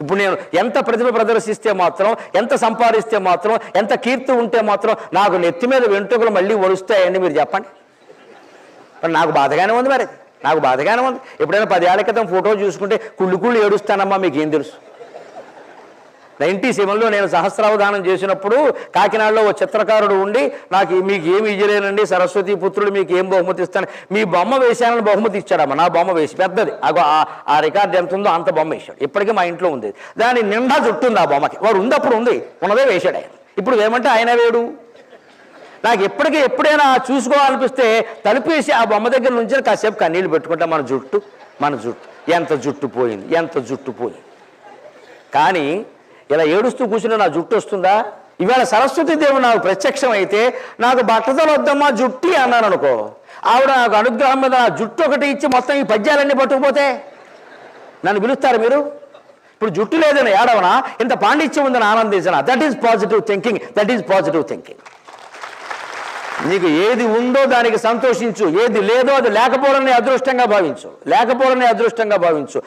ఇప్పుడు నేను ఎంత ప్రతిభ ప్రదర్శిస్తే మాత్రం ఎంత సంపాదిస్తే మాత్రం ఎంత కీర్తి ఉంటే మాత్రం నాకు నెత్తి మీద వెంట్రుకలు మళ్ళీ వరుస్తాయని మీరు చెప్పండి. మరి నాకు బాధగానే ఉంది మరి. నాకు బాధగానే ఉంది. ఎప్పుడైనా పదేళ్ళ క్రితం ఫోటో చూసుకుంటే కుళ్ళు కుళ్ళు ఏడుస్తానమ్మా మీకు ఏం తెలుసు? నైంటీ సెవెన్లో నేను సహస్రావధానం చేసినప్పుడు కాకినాడలో ఓ చిత్రకారుడు ఉండి నాకు మీకు ఏమి ఇయ్యలేనండి సరస్వతి పుత్రుడు మీకు ఏం బహుమతి ఇస్తాను మీ బొమ్మ వేశానని బహుమతి ఇచ్చాడమ్మ నా బొమ్మ వేసి పెద్దది. అగో ఆ- రికార్డు ఎంత ఉందో అంత బొమ్మ వేశాడు. ఇప్పటికీ మా ఇంట్లో ఉంది. దాని నిండా జుట్టు ఉంది ఆ బొమ్మకి. వాడు ఉంది అప్పుడు ఉంది ఉన్నదే వేశాడు ఆయన. ఇప్పుడు ఏమంటే ఆయన వేడు? నాకు ఎప్పటికీ ఎప్పుడైనా చూసుకోవాలనిపిస్తే తలుపేసి ఆ బొమ్మ దగ్గర నుంచి కాసేపు కన్నీళ్ళు పెట్టుకుంటా మన జుట్టు మన జుట్టు. ఎంత జుట్టు పోయింది ఎంత జుట్టు పోయింది. కానీ ఇలా ఏడుస్తూ కూర్చుని నా జుట్టు వస్తుందా? ఇవాళ సరస్వతి దేవుడు నాకు ప్రత్యక్షం అయితే నాకు బట్టతలు వద్దమ్మా జుట్టి అన్నాను అనుకో. ఆవిడ నాకు అనుగ్రహం మీద నా జుట్టు ఒకటి ఇచ్చి మొత్తం ఈ పద్యాలన్నీ పట్టుకుపోతే? నన్ను పిలుస్తారు మీరు? ఇప్పుడు జుట్టు లేదని ఏడవనా? ఇంత పాండిత్యం ఉందని ఆనందించిన that is positive thinking that is positive thinking నీకు ఏది ఉందో దానికి సంతోషించు. ఏది లేదో అది లేకపోవడాన్ని అదృష్టంగా భావించు. లేకపోవడాన్ని అదృష్టంగా భావించు.